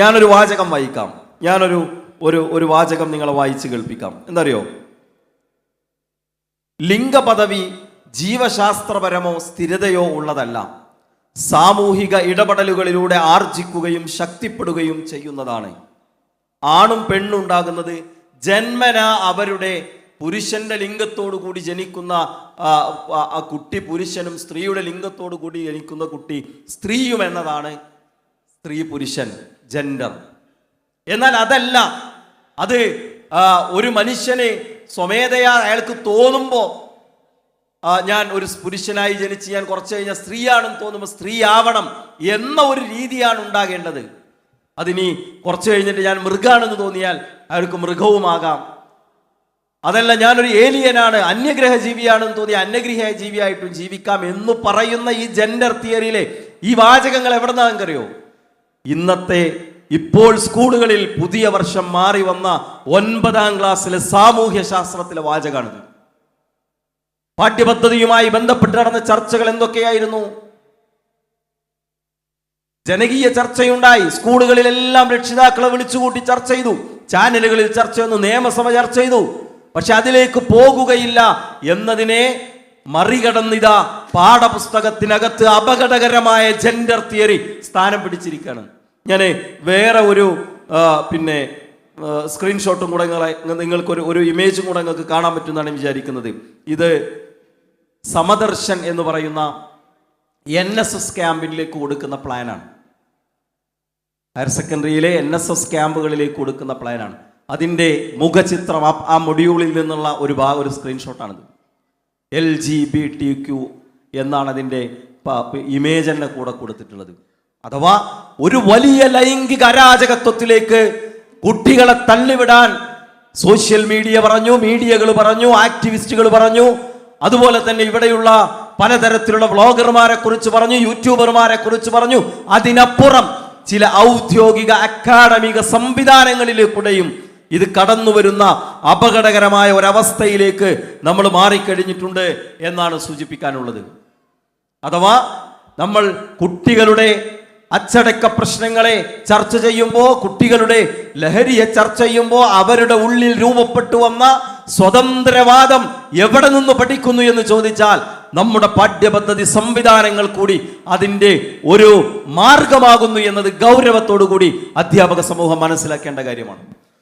ഞാനൊരു വാചകം വായിക്കാം. ഞാനൊരു ഒരു ഒരു വാചകം നിങ്ങളെ വായിച്ച് കേൾപ്പിക്കാം. എന്തറിയോ? ലിംഗപദവി ജീവശാസ്ത്രപരമോ സ്ഥിരതയോ ഉള്ളതല്ല. സാമൂഹിക ഇടപെടലുകളിലൂടെ ആർജിക്കുകയും ശക്തിപ്പെടുകയും ചെയ്യുന്നതാണ്. ആണും പെണ്ണും ഉണ്ടാകുന്നത് ജന്മന അവരുടെ പുരുഷന്റെ ലിംഗത്തോടു കൂടി ജനിക്കുന്ന ആ കുട്ടി പുരുഷനും സ്ത്രീയുടെ ലിംഗത്തോടു കൂടി ജനിക്കുന്ന കുട്ടി സ്ത്രീയും എന്നതാണ് സ്ത്രീ പുരുഷൻ ജെൻഡർ എന്നാൽ അതല്ല അത് ഒരു മനുഷ്യനെ സ്വമേധയാ അയാൾക്ക് തോന്നുമ്പോൾ ഞാൻ ഒരു പുരുഷനായി ജനിച്ച് ഞാൻ കുറച്ച് കഴിഞ്ഞാൽ സ്ത്രീയാണെന്ന് തോന്നുമ്പോൾ സ്ത്രീ ആവണം എന്ന ഒരു രീതിയാണ് ഉണ്ടാകേണ്ടത്. അതിനി കുറച്ച് കഴിഞ്ഞിട്ട് ഞാൻ മൃഗാണെന്ന് തോന്നിയാൽ അയാൾക്ക് മൃഗവുമാകാം. അതല്ല ഞാനൊരു ഏലിയനാണ് അന്യഗ്രഹ ജീവിയാണെന്ന് തോന്നി അന്യഗ്രഹ ജീവിയായിട്ടും ജീവിക്കാം എന്ന് പറയുന്ന ഈ ജെൻഡർ തിയറിയിലെ ഈ വാചകങ്ങൾ എവിടെ നിന്നറിയോ ഇന്നത്തെ ഇപ്പോൾ സ്കൂളുകളിൽ പുതിയ വർഷം മാറി വന്ന ഒൻപതാം ക്ലാസ്സിലെ സാമൂഹ്യ ശാസ്ത്രത്തിലെ വാചകാണിത്. പാഠ്യപദ്ധതിയുമായി ബന്ധപ്പെട്ട് നടന്ന ചർച്ചകൾ എന്തൊക്കെയായിരുന്നു? ജനകീയ ചർച്ചയുണ്ടായി. സ്കൂളുകളിലെല്ലാം രക്ഷിതാക്കളെ വിളിച്ചുകൂട്ടി ചർച്ച ചെയ്തു. ചാനലുകളിൽ ചർച്ച ചെയ്തു നിയമസഭ ചർച്ച ചെയ്തു. പക്ഷെ അതിലേക്ക് പോകുകയില്ല എന്നതിനെ മറികടന്നിതാ പാഠപുസ്തകത്തിനകത്ത് അപകടകരമായ ജെൻഡർ തിയറി സ്ഥാനം പിടിച്ചിരിക്കുകയാണ്. ഞാൻ വേറെ ഒരു പിന്നെ സ്ക്രീൻഷോട്ടും കൂടെ നിങ്ങളെ നിങ്ങൾക്കൊരു ഒരു ഇമേജും കൂടെ നിങ്ങൾക്ക് കാണാൻ പറ്റുമെന്നാണ് വിചാരിക്കുന്നത്. ഇത് സമദർശൻ എന്ന് പറയുന്ന എൻ എസ് എസ് ക്യാമ്പിലേക്ക് കൊടുക്കുന്ന പ്ലാനാണ് ഹയർ സെക്കൻഡറിയിലെ എൻ എസ് എസ് ക്യാമ്പുകളിലേക്ക് കൊടുക്കുന്ന പ്ലാനാണ് അതിന്റെ മുഖചിത്രം ആ- മൊഡ്യൂളിൽ നിന്നുള്ള ഒരു ഭാഗം ഒരു സ്ക്രീൻഷോട്ടാണിത് L G B T Q എന്നാണ് അതിന്റെ ഇമേജ് തന്നെ കൂടെ കൊടുത്തിട്ടുള്ളത്. അഥവാ ഒരു വലിയ ലൈംഗിക അരാജകത്വത്തിലേക്ക് കുട്ടികളെ തള്ളിവിടാൻ സോഷ്യൽ മീഡിയ പറഞ്ഞു മീഡിയകൾ പറഞ്ഞു ആക്ടിവിസ്റ്റുകൾ പറഞ്ഞു അതുപോലെ തന്നെ ഇവിടെയുള്ള പലതരത്തിലുള്ള വ്ളോഗർമാരെ കുറിച്ച് പറഞ്ഞു യൂട്യൂബർമാരെ കുറിച്ച് പറഞ്ഞു അതിനപ്പുറം ചില ഔദ്യോഗിക അക്കാഡമിക സംവിധാനങ്ങളിലേക്കൂടെയും ഇത് കടന്നു വരുന്ന അപകടകരമായ ഒരവസ്ഥയിലേക്ക് നമ്മൾ മാറിക്കഴിഞ്ഞിട്ടുണ്ട് എന്നാണ് സൂചിപ്പിക്കാനുള്ളത്. അഥവാ നമ്മൾ കുട്ടികളുടെ അച്ചടക്ക പ്രശ്നങ്ങളെ ചർച്ച ചെയ്യുമ്പോൾ കുട്ടികളുടെ ലഹരിയെ ചർച്ച ചെയ്യുമ്പോൾ അവരുടെ ഉള്ളിൽ രൂപപ്പെട്ടു വന്ന സ്വതന്ത്രവാദം എവിടെ നിന്ന് പഠിക്കുന്നു എന്ന് ചോദിച്ചാൽ നമ്മുടെ പാഠ്യപദ്ധതി സംവിധാനങ്ങൾ കൂടി അതിന്റെ ഒരു മാർഗമാകുന്നു എന്നത് ഗൗരവത്തോടു കൂടി അധ്യാപക സമൂഹം മനസ്സിലാക്കേണ്ട കാര്യമാണ്.